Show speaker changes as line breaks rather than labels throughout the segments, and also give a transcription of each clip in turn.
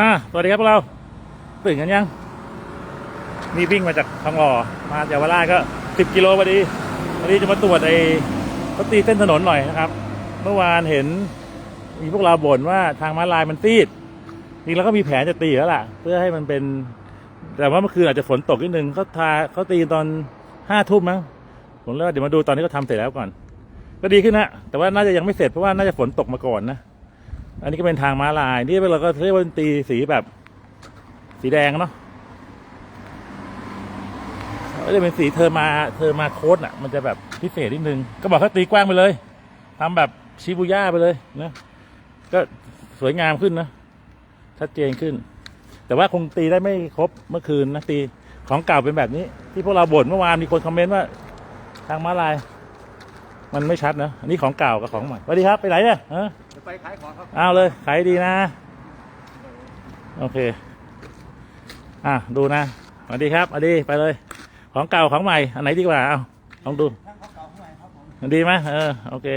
อ่าสวัสดีครับพวกเรา ตื่นกันยัง นี่วิ่งมาจากทองหล่อมาจากเยาวราชก็สิบกิโลพอดีวันนี้จะมาตรวจไอ้เขาตีเส้นถนนหน่อยนะครับ เมื่อวานเห็น มีพวกเราบ่นว่าทางม้าลายมันซีดจริงแล้วก็มีแผนจะตีแล้วล่ะ เพื่อให้มันเป็น แต่ว่าเมื่อคืนอาจจะฝนตกนิดนึงเขาทาเขาตีตอนห้าทุ่มมั้งผมเลยว่าเดี๋ยวมาดูตอนที่เขาทำเสร็จแล้วก่อน ก็ดีขึ้นนะแต่ว่าน่าจะยังไม่เสร็จเพราะว่าน่าจะฝนตกมาก่อนนะ อันนี้ก็เป็นทางม้าลาย นี่เราก็เรียกว่าตีสีแบบสีแดงเนาะก็จะเป็นสีเทอมาเทอมาโค้ดอะ มันจะแบบพิเศษนิดนึง ก็บอกเขาตีกว้างไปเลยทำแบบชิบูย่าไปเลยนะก็สวยงามขึ้นนะชัดเจนขึ้น แต่ว่าคงตีได้ไม่ครบเมื่อคืนนะตีของเก่าเป็นแบบนี้ ที่พวกเราบ่นเมื่อวานมีคนคอมเมนต์ว่า ทางม้าลาย มันไม่ชัดนะอันนี้ของเก่ากับของใหม่สวัสดีครับไปไหนเนี่ยฮะ
จะไปขายของครับ
เอาเลยขายดีนะ โอเค อะดูนะสวัสดีครับสวัสดีไปเลย ของเก่าของใหม่อันไหนดีกว่าเอาลองดู
ทั้งของเก่าข้างในครับผม
ดีไหมเออโอเค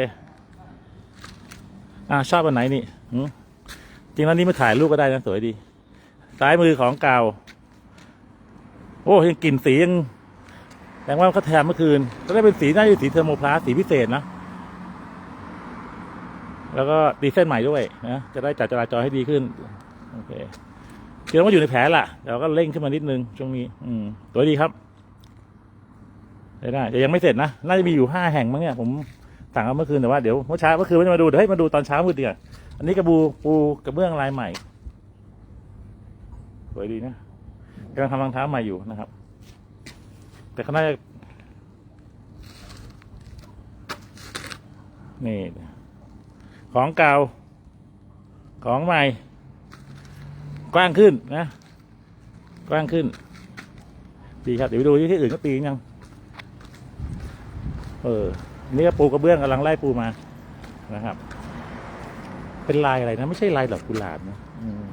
อะชอบอันไหนนี่หืมจริงแล้วนี่มาถ่ายรูปก็ได้นะสวยดีซ้ายมือของเก่า โอ้ยังกลิ่นสียัง แสดงว่าเขาแทนเมื่อคืน ก็ได้เป็นสีน่าจะสีเทอร์โมพลาสสีพิเศษนะ แล้วก็ตีเส้นใหม่ด้วยนะจะได้จัดจราจรให้ดีขึ้น โอเคคือว่าอยู่ในแผลล่ะเราก็เร่งขึ้นมานิดนึงช่วงนี้ อืมสวยดีครับได้ได้แต่ยังไม่เสร็จนะ น่าจะมีอยู่ห้าแห่งมั้งเนี่ย ผมสั่งเอาเมื่อคืนแต่ว่าเดี๋ยวเมื่อเช้าเมื่อคืนไม่ได้มาดูเดี๋ยวให้มาดูตอนเช้ามืดดีกว่าอันนี้กระบูปูกระเบื้องลายใหม่สวยดีนะกำลังทำรองเท้าใหม่อยู่นะครับ แต่เขาน่าจะนี่ ของเก่า ของใหม่ กว้างขึ้นนะ กว้างขึ้น ดีครับ เดี๋ยวไปดูที่อื่นก็ตีนยัง เออ นี่ก็ปูกระเบื้องกำลังไล่ปูมา นะครับ เป็นลายอะไรนะ ไม่ใช่ลายดอกกุหลาบนะอืม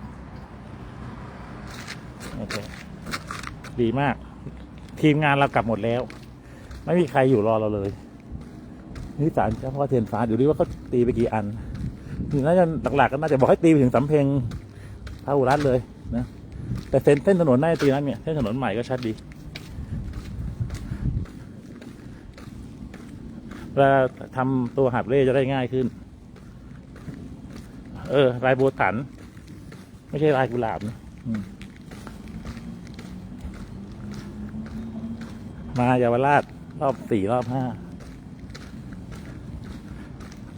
โอเค ดีมาก ทีมงานเรากลับหมดแล้ว ไม่มีใครอยู่รอเราเลย นี่สารเจ้าพ่อเทียนฟ้าเดี๋ยวดูว่าเขาตีไปกี่อันนี่น่าจะหลักๆก็น่าจะบอกให้ตีไปถึงสำเพ็งพระอุรัตเลยนะแต่เส้นเส้นถนนน่าจะตีนั้นเนี่ยเส้นถนนใหม่ก็ชัดดีเวลาทำตัวหับเล่จะได้ง่ายขึ้น เออลายโบตัน ไม่ใช่ลายกุหลาบนะ มาเยาวราชรอบสี่รอบห้า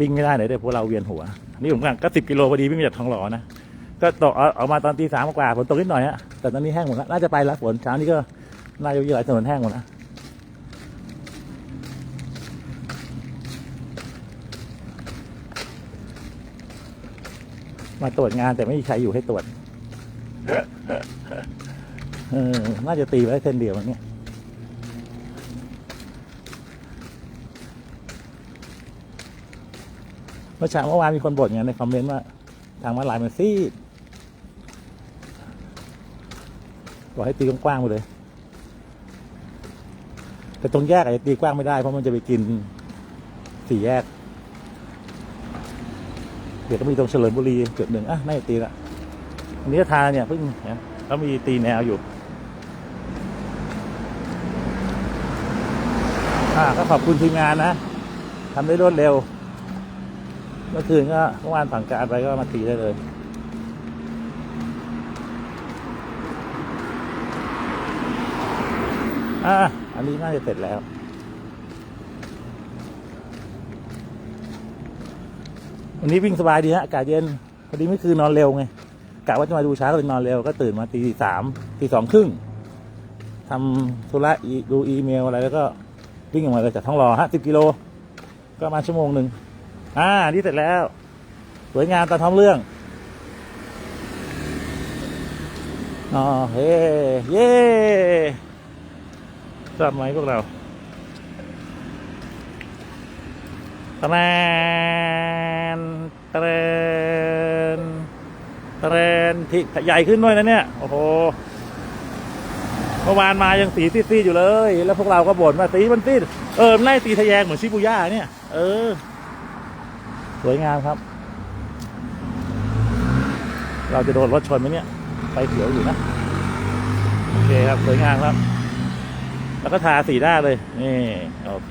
วิ่งไม่ได้เลยเดี๋ยวพวกเราเวียนหัว นี่ผมกังก็สิบกิโลพอดีวิ่งจากทองหล่อนะก็ตกเอาออกมาตอนตีสามกว่าฝนตกนิดหน่อยฮะแต่ตอนนี้แห้งหมดแล้วน่าจะไปแล้วฝนเช้านี้ก็น่าจะมีหลายถนนแห้งหมดแล้วมาตรวจงานแต่ไม่มีใครอยู่ให้ตรวจเออน่าจะตีไว้เส้นเดียวมันเนี่ย มื่อเช้าเมื่อวานมีคนบ่นไงในคอมเมนต์ว่า ทางมาลายมันซีดบอกให้ตีกว้างๆไปเลย แต่ตรงแยกอาจจะตีกว้างไม่ได้เพราะมันจะไปกินสี่แยก เดี๋ยวก็มีตรงเฉลิมบุรีจุดหนึ่งอะน่าจะตีละอันนี้ทาเนี่ยเพิ่งเนี่ยเขามีตีแนวอยู่อ่าก็ขอบคุณทีมงานนะทำได้รวดเร็ว เมื่อคืนก็เมื่อวานสั่งการไปก็มาตีได้เลยอ่าอันนี้น่าจะเสร็จแล้ววันนี้วิ่งสบายดีฮะอากาศเย็นพอดีเมื่อคืนนอนเร็วไงกะว่าจะมาดูช้าก็เลยนอนเร็วก็ตื่นมาตีสามตีสองครึ่งทำธุระดูอีเมลอะไรแล้วก็วิ่งออกมาเลยจากท้องรอฮะสิบกิโลก็ประมาณชั่วโมงหนึ่ง อ่า นี่เสร็จแล้ว สวยงามตามท้องเรื่อง อ๋อ เฮ้เย่ชอบไหมพวกเราตะแนนตะแนนตะแนนที่ใหญ่ขึ้นด้วยนะเนี่ย โอ้โหเมื่อวานมายังสีซีดๆอยู่เลย แล้วพวกเราก็บ่นว่าสีมันซีดเออไล่ตีทะแยงเหมือนชิบูย่าเนี่ย เออ สวยงามครับ เราจะโดนรถชนไหมเนี่ย ไฟเขียวอยู่นะ โอเคครับ สวยงามครับ แล้วก็ทาสีด้าเลย นี่ โอเค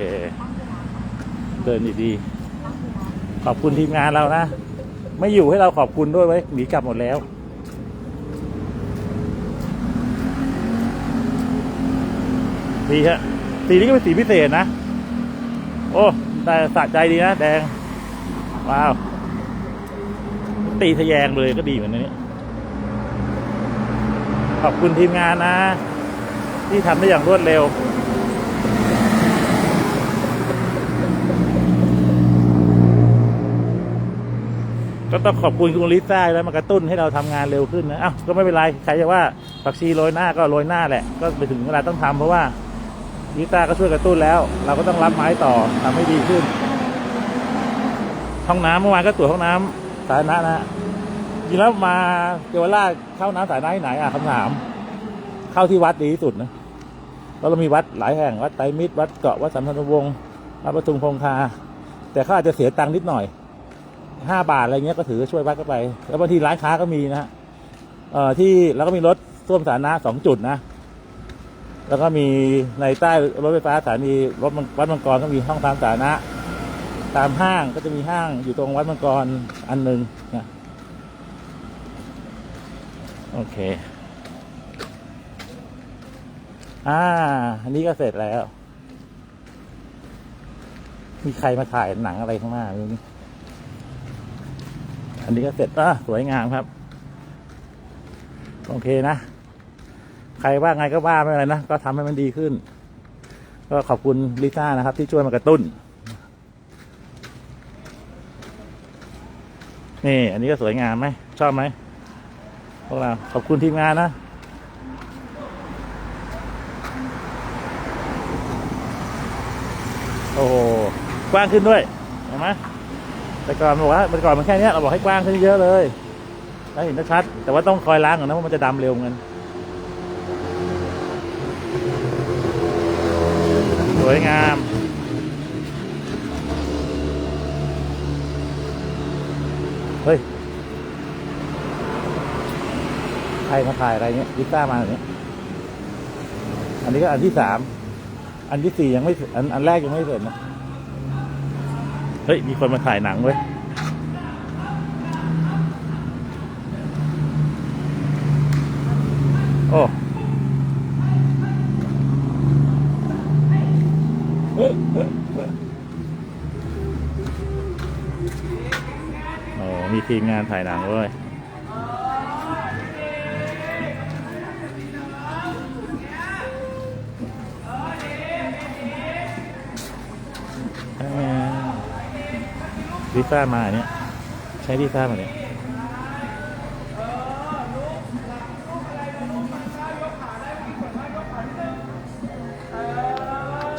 เดินดีๆ ขอบคุณทีมงานเรานะ ไม่อยู่ให้เราขอบคุณด้วยไว้หนีกลับหมดแล้วดีฮะสีนี้ก็เป็นสีพิเศษนะ โอ้แต่สะใจดีนะ แดง ว้าว ตีทะแยงเลยก็ดีเหมือนนี้ขอบคุณทีมงานนะ ที่ทำได้อย่างรวดเร็ว ก็ต้องขอบคุณคุณลิซ่าแล้วมากระตุ้นให้เราทำงานเร็วขึ้นนะอ้าวก็ไม่เป็นไรใครจะว่าผักชีโรยหน้าก็โรยหน้าแหละ ก็ไปถึงเวลาต้องทำเพราะว่าลิซ่าก็ช่วยกระตุ้นแล้ว เราก็ต้องรับไม้ต่อทำให้ดีขึ้น ห้องน้ำเมื่อวานก็ตรวจห้องน้ำสาธารณะนะจริงแล้วมาเยาวราชเข้าน้ำสาธารณะที่ไหนอะคำถาม เข้าที่วัดดีที่สุดนะแล้วเรามีวัดหลายแห่งวัดไตรมิตรวัดเกาะวัดสัมพันธวงศ์วัดประทุมคงคา แต่เขาอาจจะเสียตังค์นิดหน่อยห้าบาทอะไรเงี้ยก็ถือช่วยวัดก็ไป แล้วบางทีร้านค้าก็มีนะฮะเอ่อที่แล้วก็มีรถส้วมสาธารณะสองจุดนะ แล้วก็มีในใต้รถไฟฟ้าสถานีรถมังวัดมังกรก็มีห้องตามสาธารณะ ตามห้างก็จะมีห้างอยู่ตรงวัดมังกรอันหนึ่งนะโอเค อ่า อันนี้ก็เสร็จแล้ว มีใครมาถ่ายหนังอะไรข้างหน้าไม่รู้นี่อันนี้ก็เสร็จอะสวยงามครับ โอเคนะ ใครว่าไงก็ว่าไม่เป็นไรนะ ก็ทำให้มันดีขึ้น ก็ขอบคุณลิซ่านะครับ ที่ช่วยมากระตุ้น นี่ อันนี้ก็สวยงามไหม ชอบไหมพวกเราขอบคุณทีมงานนะ โอ้กว้างขึ้นด้วยเห็นไหมแต่ก่อนบอกว่าแต่ก่อนมันแค่นี้เราบอกให้กว้างขึ้นเยอะเลย แล้วเห็นชัด แต่ว่าต้องคอยล้างก่อนนะเพราะมันจะดำเร็วเหมือนกันสวยงาม เฮ้ย ใครมาถ่ายอะไรเนี้ยลิซ่ามาอย่างเนี้ยอันนี้ก็อันที่สามอันที่สี่ยังไม่อันอันแรกยังไม่เสร็จนะเฮ้ยมีคนมาถ่ายหนังเว้ยโอ้โอ้มีทีมงานถ่ายหนังเว้ย ซ่ามาเนี่ย ใช้ลิซ่ามาเนี่ย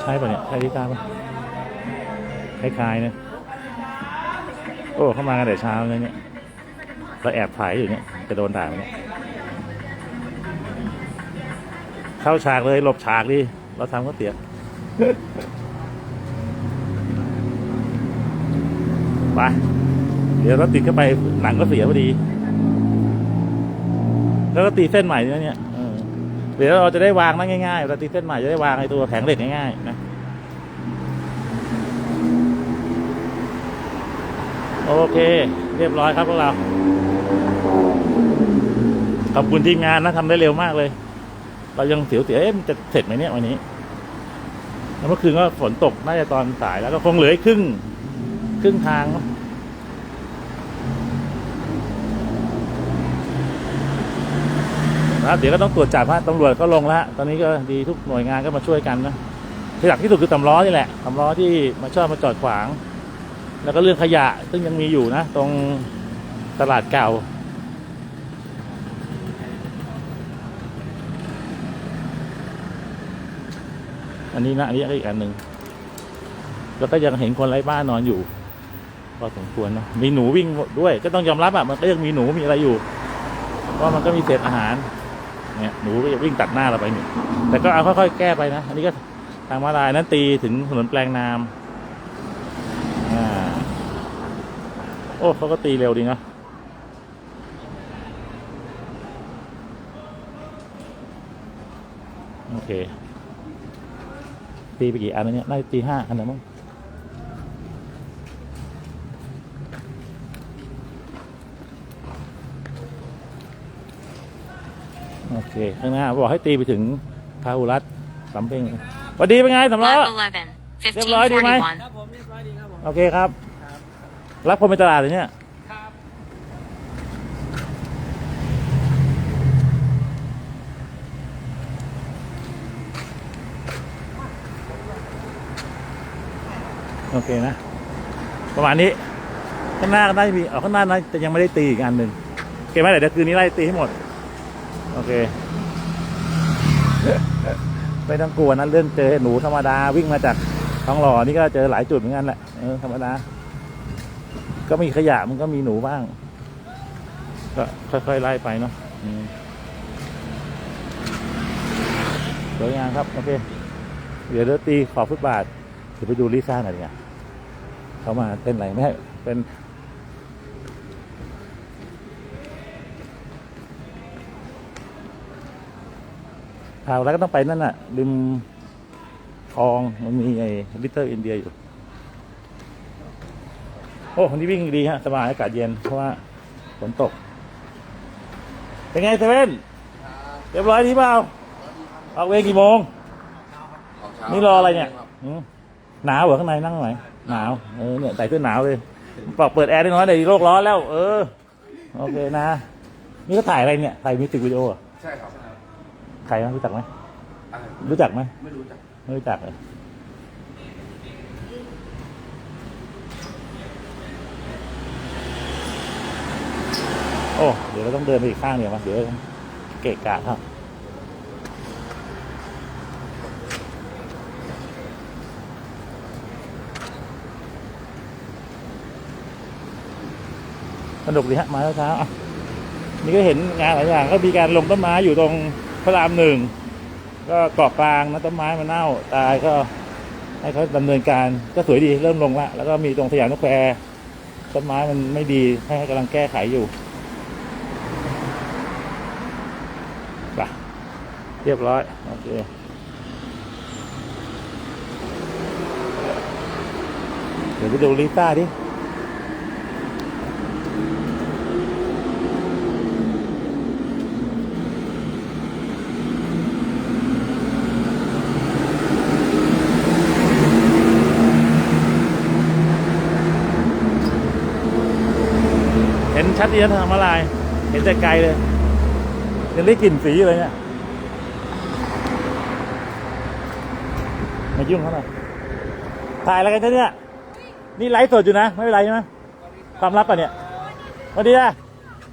ใช่ป่ะเนี่ยใช่ลิซ่าป่ะคล้ายๆนะโอ้เข้ามากันแต่เช้าเลยเนี่ยเราแอบถ่ายอยู่เนี่ยจะโดนด่าไหมเนี่ยเข้าฉากเลยหลบฉากดิเราทำก็เสีย ไปเดี๋ยวรถติดเข้าไปหนังก็เสียพอดี แล้วก็ตีเส้นใหม่เนี่ยเดี๋ยวเราจะได้วางได้ง่ายๆเราตีเส้นใหม่จะได้วางไอ้ตัวแผงเหล็กง่ายๆนะโอเค เรียบร้อยครับพวกเรา ขอบคุณทีมงานนะทำได้เร็วมากเลย เรายังเสียวเสียเอ๊ะมันจะเสร็จไหมเนี่ยวันนี้แล้วเมื่อคืนก็ฝนตกน่าจะตอนสายแล้วก็คงเหลืออีกครึ่ง ครึ่งทางเนะ นะครับเดี๋ยวก็ต้องตรวจจับฮะตำรวจก็ลงแล้วตอนนี้ก็ดีทุกหน่วยงานก็มาช่วยกันนะที่หลักที่สุดคือตำล้อนี่แหละตำล้อที่มาชอบมาจอดขวาง แล้วก็เรื่องขยะซึ่งยังมีอยู่นะ ตรงตลาดเก่าอันนี้นะอันนี้ก็อีกอันหนึ่งแล้วก็ยังเห็นคนไร้บ้านนอนอยู่พอสมควรนะมีหนูวิ่งด้วย ก็ต้องยอมรับอะมันก็ยังมีหนูมีอะไรอยู่เพราะมันก็มีเศษอาหาร เนี่ยหนูก็จะวิ่งตัดหน้าเราไปหนึ่งแต่ก็เอาค่อยๆแก้ไปนะ อันนี้ก็ทางมาลายนั้นตีถึงถนนแปลงนามอ่าโอ้เขาก็ตีเร็วดีเนาะโอเค ตีไปกี่อันแล้วเนี่ย น่าจะตีห้าอันแล้วมั้ง โอเค ข้างหน้าบอกให้ตีไปถึงพาหุรัตสำเพ็งสวัสดีเป็นไงสำล้อ
Lap 11,
เรียบร้อยดีไหม
1541.
ครับผมเรียบร้อยดีครับผม
โอเคครับ รับคนไปตลาดเลยเนี่ย
ครับ
โอเคนะ ประมาณนี้ ข้างหน้าก็น่าจะมีเอาข้างหน้าน่าจะยังไม่ได้ตีอีกอันหนึ่งโอเคไหมเดี๋ยวคืนนี้ไล่ตีให้หมด โอเค ไม่ต้องกลัวนะเรื่องเจอหนูธรรมดาวิ่งมาจากท้องหล่อนี่ก็เจอหลายจุดเหมือนกันแหละเออธรรมดา ก็มีขยะมันก็มีหนูบ้าง ก็ค่อยๆไล่ไปเนาะสวยงามครับ โอเค เดี๋ยวเดี๋ยวตีขอบฟุตบาทเดี๋ยวไปดูลิซ่าหน่อยดีกว่าเขามาเต้นอะไรไม่ให้เป็น ข่าวแล้วก็ต้องไปนั่นน่ะริมคลองมันมีไอ้ลิตเติ้ลอินเดียอยู่ โอ้วันนี้วิ่งดีฮะสบายอากาศเย็นเพราะว่าฝนตก เป็นไงเซเว่นเรียบร้อยดีเปล่าออกเวรกี่โมง นี่รออะไรเนี่ยหนาวเหรอข้างในนั่งไหนหนาวเออเนี่ยใส่เสื้อหนาวเลยปอกเปิดแอร์ได้น้อยเดี๋ยวโลกร้อนแล้ว เออ โอเคนะ นี่ก็ถ่ายอะไรเนี่ย ถ่ายมิวสิกวิดีโออ
ใช่ครับ
ใครนะรู้จักไหม
อะไร
รู้จักไหม
ไม่รู้จัก
ไม่รู้จักเลยโอ้เดี๋ยวเราต้องเดินไปอีกข้างเดียวมั้ยเดี๋ยวเกะกะครับสนุกดีฮะมาเช้าๆอะนี่ก็เห็นงานหลายอย่างก็มีการลงต้นไม้อยู่ตรง พระรามหนึ่งก็เกาะกลางนะต้นไม้มันเน่าตายก็ให้เขาดำเนินการก็สวยดีเริ่มลงละแล้วก็มีตรงสยามนกแควต้นไม้มันไม่ดีให้กำลังแก้ไขอยู่ไปเรียบร้อย โอเคเดี๋ยวไปดูลิซ่าดิ ชัดเจนทางมาลาย เห็นแต่ไกลเลย ยังได้กลิ่นสีเลยเนี่ย มายุ่งเขาหน่อยถ่ายอะไรกันเนี่ย นี่ไลฟ์สดอยู่นะ ไม่เป็นไรใช่ไหมความลับป่ะเนี่ยสวัสดีจ้ะ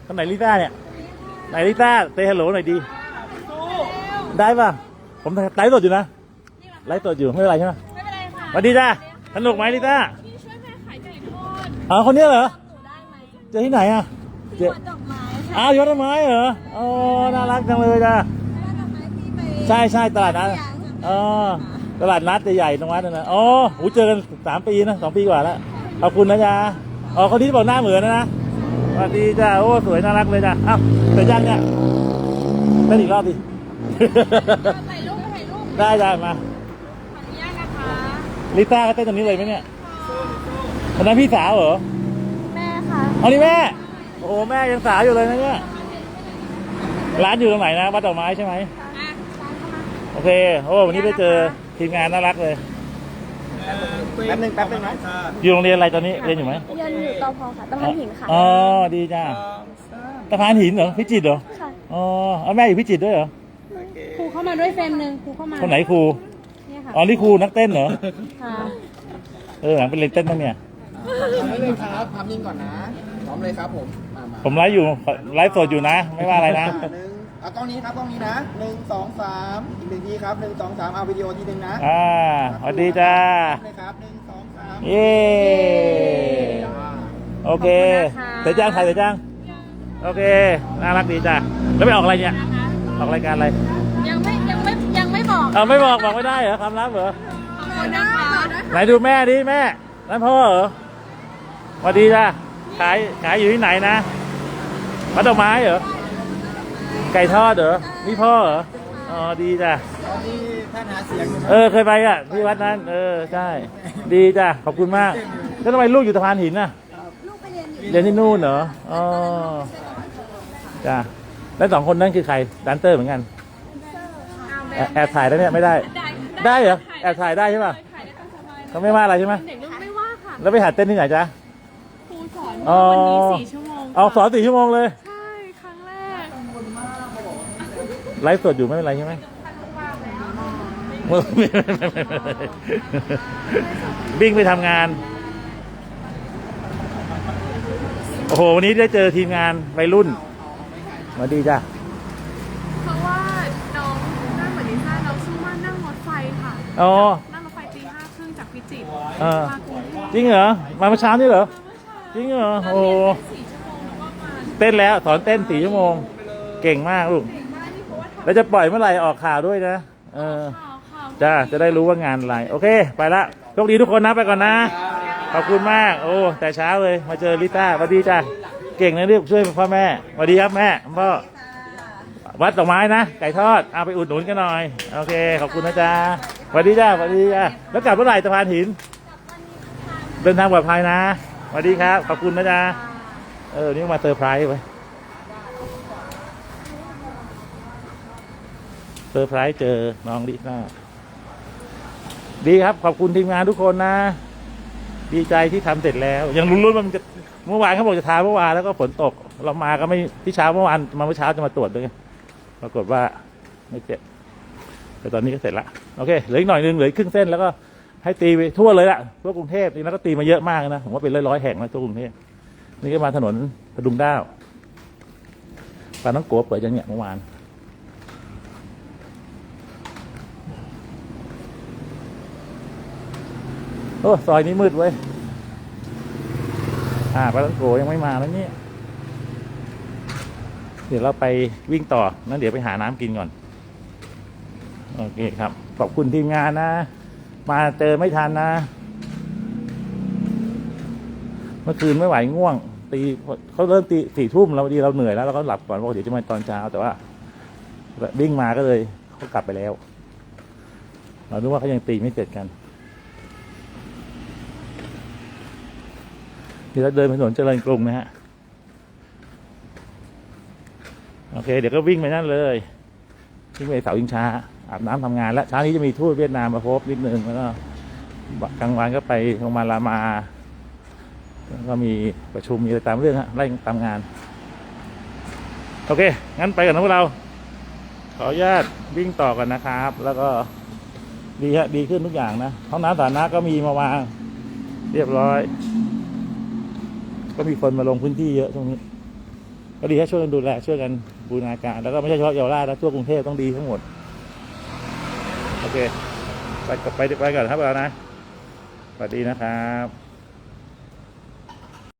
คนไหนลิซ่าเนี่ย ไหนลิซ่าเตฮัลโหลหน่อยดี ได้ป่ะ ผมไลฟ์สดอยู่นะ ไลฟ์สดอยู่ไม่เป็นไรใช่ไหม
ไม่เป็นไรค่ะ
สวัสดีจ้ะสนุกไหมลิซ่า
พี่ช่วยแม่ขายไก่ทอด
อ๋อคนเนี้ยเหรอ
หนูได้ไหม
เจอที่ไหนอะ เจ
ที่
อ
วัดดอกไม้ค่ะ
อ้าวยอดต้นไม้เหรออ๋อน่ารักจังเลยจ้ะ
วัดดอกไม้ที่ไป
ใช่ใช่ตลาดนัดอ๋อตลาดนัดใหญ่ๆตรงวัดนั่นนะอ๋อหูเจอกันสามปีนะสองปีกว่าแล้วขอบคุณนะจ๊ะอ๋อคนที่บอกหน้าเหมือนนะนะสวัสดีจ้าโอ้สวยน่ารักเลยจ้ะอ้าวเสร็จยังเนี่ยเล่นอีกรอบดิ
ถ่ายรูปถ่ายรูป
ได้จ้ะมา
ขออนุญาตนะคะ
ลิซ่าก็เต้นตรงนี้เลยไหมเนี่ยคนนั้นพี่สาวเหรอ
แม่ค่ะ
เอานี่แม่โอ้โหแม่ยังสาวอยู่เลยนะเนี่ยร้านอยู่ตรงไหนนะวัดดอกไม้ใช่ไหมโอเคโอ้วันนี้ได้เจอทีมงานน่ารักเลย
แป๊บนึงแป๊บนึงนะ
อยู่โรงเรียนอะไรตอนนี้เรียนอยู่ไหม
เรียนอยู่ตพค่ะตะพันหินค่ะ
อ๋อดีจ้าสะพานหินเหรอพิจิตรเหรอ
ค่ะ
อ๋อเอาแม่อยู่พิจิตรด้วยเหรอ
ครูเข้ามาด้วยเฟรมหนึ่งครูเข้ามา
คนไหนครู
เนี่ยค่ะ
อ๋อนี่ครูนักเต้นเหรอ
ค่ะ
เออหลังเป็นเรียนเต้นบ้างเนี่ย
ทำได้เลยครับทำนิ่งก่อนนะพร้อมเลยครับผมมามา
ผมไลฟ์อยู่ไลฟ์สดอยู่นะ ไม่ว่าอะไรนะ
หนึ่งเอากล้องนี้ครับกล้องนี้นะหนึ่งสองสามอีกหนึ่งทีครับหนึ่งสองสามเอาวิดีโอทีหนึ่งนะ
อ่าสวัสดีจ้า
เลยครับหนึ่งสองสาม
เย้ โอเคเสร็จยังถ่ายเสร็จยังโอเค น่ารักดีจ้าแล้วไปออกอะไรเนี่ย ออกรายการอะไร
ยังไม่ยังไม่ยังไม่บอก
เอาไม่บอกบอกไม่ได้เหรอความลับเหรอ
ขอบคุณนะคะ
ไหนดูแม่ดิแม่นั่นพ่อเหรอสวัสดีจ้าขายขายอยู่ที่ไหนนะ วัดดอกไม้เหรอ ไก่ทอดเหรอ นี่พ่อเหรอ อ๋อ ดีจ้ะ
ตอนนี้ท่านหาเสียงอยู่นะ
เออ เคยไปอะที่วัดนั้น เออ ใช่ ดีจ้ะ ขอบคุณมาก แล้วทำไมลูกอยู่สะพานหินน่ะ
ลูกไปเรียนอยู่
เรียนที่นู่นเหรอ อ๋อ จ้ะ แล้วสองคนนั้นคือใครดันเตอร์เหมือนกัน แอบแอบถ่ายได้เนี่ยไม่ได้ ได้เหรอ แอบถ่ายได้ใช่ป่ะ
ถ่ายได้ตามสบาย
เขาไม่ว่าอะไรใช่ไหม
เด็กรุ่นไม่ว่าค่ะ
แล้วไปหัดเต้นที่ไหนจ๊ะ
ครูสอน
อ๋อ
วันนี้สี่ชั่วโมง
เอาสอนสี่ชั่วโมงเลย
ใช่ ครั้งแรก
ไลฟ์สดอยู่ไม่เป็นไรใช่ไหมวิ่งไปทำงาน โอ้โห วันนี้ได้เจอทีมงานวัยรุ่นสวัสดีจ้ะ
เพราะว่าน้องหน้าเหมือนลิซ่าน้องชื่อว่านั่งรถไฟค่ะ
อ๋อ
นั่งรถไฟตีห้าครึ่งจากพิจิตร
เออ
มากรุงเทพ
จริงเหรอ มาเมื่อเช้านี่เหรอ จริงเหรอ โอ้โห เต้นแล้วสอนเต้นสี่ชั่วโมง เก่งมากลูก แล้วจะปล่อยเมื่อไหร่ออกข่าวด้วยนะ เออ
ข่าวข่าว
จ้า จะได้รู้ว่างานอะไร โอเค ไปละโชคดีทุกคนนะไปก่อนนะ ขอบคุณมาก โอ้ แต่เช้าเลย มาเจอลิต้าสวัสดีจ้าเก่งนะเรียกช่วยพ่อแม่สวัสดีครับแม่พ่อ วัดดอกไม้นะ ไก่ทอด เอาไปอุดหนุนกันหน่อย โอเค ขอบคุณนะจ๊ะสวัสดีจ้าสวัสดีจ้าแล้วกลับเมื่อไหร่สะพานหิน เดินทางปลอดภัยนะสวัสดีครับ ขอบคุณนะจ๊ะ เออ นี่มาเซอร์ไพรส์ไว้เซอร์ไพรส์เจอน้องลิซ่าดีครับ ขอบคุณทีมงานทุกคนนะ ดีใจที่ทำเสร็จแล้ว ยังลุ้นๆว่ามันจะเมื่อวานเขาบอกจะทาเมื่อวานแล้วก็ฝนตก เรามาก็ไม่ที่เช้าเมื่อวานมาเมื่อเช้าจะมาตรวจด้วยปรากฏว่าไม่เสร็จแต่ตอนนี้ก็เสร็จละโอเคเหลืออีกหน่อยนึงเหลือครึ่งเส้นแล้วก็ให้ตีไปทั่วเลยละทั่วกรุงเทพนี่แล้วก็ตีมาเยอะมากนะผมว่าเป็นร้อยๆแห่งนะทั่วกรุงเทพ นี่ก็มาถนนพดุงด้าวปาน้องโกเปิดยังเนี่ยเมื่อวานโอ้ซอยนี้มืดเว้ย อ่าปลาตังโกยังไม่มาแล้วเนี่ยเดี๋ยวเราไปวิ่งต่อนั้นเดี๋ยวไปหาน้ำกินก่อน โอเคครับ ขอบคุณทีมงานนะ มาเจอไม่ทันนะ มื่อคืนไม่ไหวง่วง ตีเขาเริ่มตีสี่ทุ่มเราดีเราเหนื่อยแล้วเราก็หลับก่อนบอกเดี๋ยวจะมาตอนเช้าแต่ว่าวิ่งมาก็เลยเขากลับไปแล้ว เราคิดว่าเขายังตีไม่เสร็จกันที่เราเดินไปถนนเจริญกรุงนะฮะโอเค เดี๋ยวก็วิ่งไปนั่นเลยวิ่งไปเสายิงช้าอาบน้ำทำงานแล้วเช้านี้จะมีทูตเวียดนามมาพบนิดนึงแล้วก็กลางวันก็ไปโรงพยาบาลรามา ก็มีประชุมมีอะไรตามเรื่องฮะไล่ตามงาน โอเค งั้นไปกันนะพวกเรา ขออนุญาตวิ่งต่อกันนะครับ แล้วก็ดีฮะดีขึ้นทุกอย่างนะห้องน้ำสาธารณะก็มีมาวาง เรียบร้อย ก็มีคนมาลงพื้นที่เยอะตรงนี้ ก็ดีให้ช่วยกันดูแลช่วยกันบูรณาการ แล้วก็ไม่ใช่เฉพาะเยาวราชนะทั่วกรุงเทพต้องดีทั้งหมด โอเค ไปไปไปก่อนครับเรานะสวัสดีนะครับ